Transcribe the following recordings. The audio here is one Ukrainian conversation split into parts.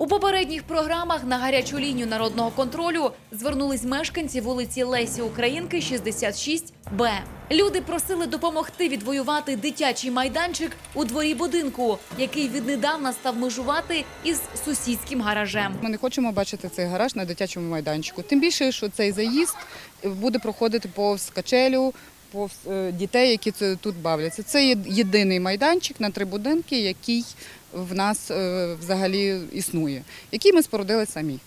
У попередніх програмах на гарячу лінію народного контролю звернулись мешканці вулиці Лесі Українки, 66Б. Люди просили допомогти відвоювати дитячий майданчик у дворі будинку, який віднедавна став межувати із сусідським гаражем. Ми не хочемо бачити цей гараж на дитячому майданчику. Тим більше, що цей заїзд буде проходити повз качелю, повз е, дітей, які це- тут бавляться. Це єдиний майданчик на три будинки, який в нас е, взагалі існує, який ми спорудили самі.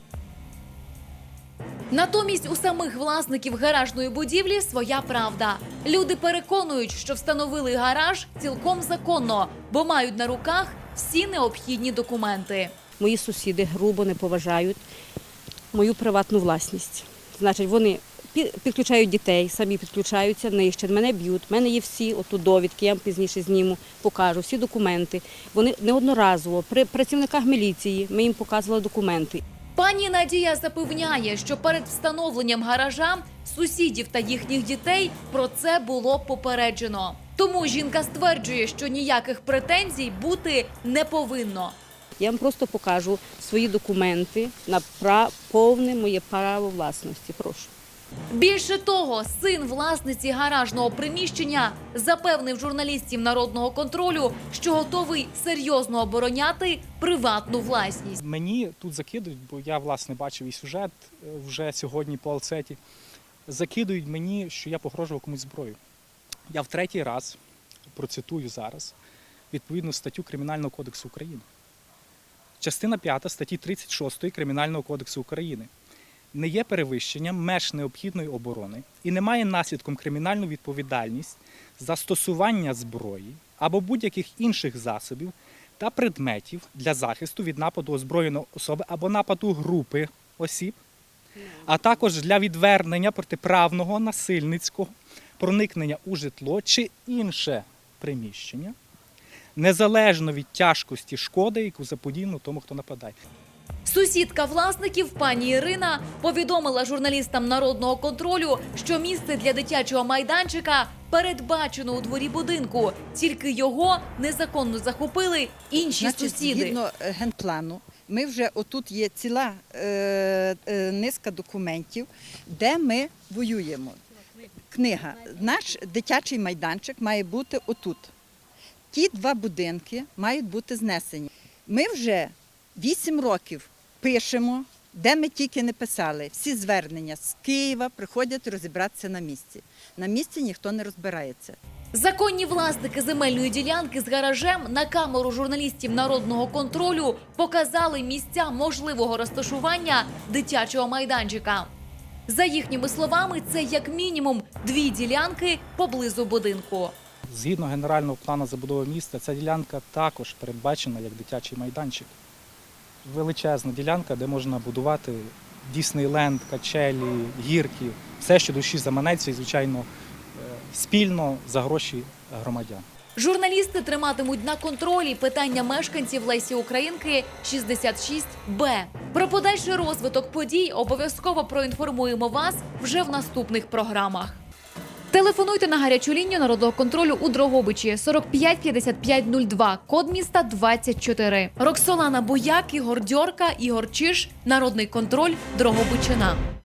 Натомість у самих власників гаражної будівлі своя правда. Люди переконують, що встановили гараж цілком законно, бо мають на руках всі необхідні документи. Мої сусіди грубо не поважають мою приватну власність. Значить, вони підключають дітей, самі підключаються, нищать, мене б'ють. У мене є всі отут довідки, я вам пізніше зніму, покажу, всі документи. Вони неодноразово при працівниках міліції ми їм показували документи. Пані Надія запевняє, що перед встановленням гаража сусідів та їхніх дітей про це було попереджено. Тому жінка стверджує, що ніяких претензій бути не повинно. Я вам просто покажу свої документи на повне моє право власності. Прошу. Більше того, син власниці гаражного приміщення запевнив журналістів народного контролю, що готовий серйозно обороняти приватну власність. Мені тут закидують, бо я власне бачив і сюжет е, вже сьогодні по Алцеті. Закидують мені, що я погрожував комусь зброю. Я в третій раз процитую зараз відповідну статтю Кримінального кодексу України. Частина 5 статті 36 Кримінального кодексу України не є перевищенням меж необхідної оборони і не має наслідком кримінальну відповідальність застосування зброї або будь-яких інших засобів та предметів для захисту від нападу озброєної особи або нападу групи осіб, а також для відвернення протиправного насильницького проникнення у житло чи інше приміщення, незалежно від тяжкості шкоди, яку заподіяно тому, хто нападає. Сусідка власників пані Ірина повідомила журналістам народного контролю, що місце для дитячого майданчика передбачено у дворі будинку, тільки його незаконно захопили інші Значить, сусіди. згідно е, генплану, ми вже отут є ціла е, е, низка документів, де ми воюємо. Книга. Наш дитячий майданчик має бути отут. Ті два будинки мають бути знесені. Ми вже вісім років пишемо, де ми тільки не писали. Всі звернення з Києва приходять розібратися на місці. На місці ніхто не розбирається. Законні власники земельної ділянки з гаражем на камеру журналістів народного контролю показали місця можливого розташування дитячого майданчика. За їхніми словами, це як мінімум дві ділянки поблизу будинку. Згідно генерального плану забудови міста, ця ділянка також передбачена як дитячий майданчик. Величезна ділянка, де можна будувати Діснейленд, качелі, гірки, все, що душі заманеться, і, звичайно, е, спільно за гроші громадян. Журналісти триматимуть на контролі питання мешканців Лесі Українки 66Б. Про подальший розвиток подій обов'язково проінформуємо вас вже в наступних програмах. Телефонуйте на гарячу лінію народного контролю у Дрогобичі 45 55 02, код міста 24. Роксолана Бояк, Ігор Дьорка, Ігор Чиш, Народний контроль, Дрогобичина.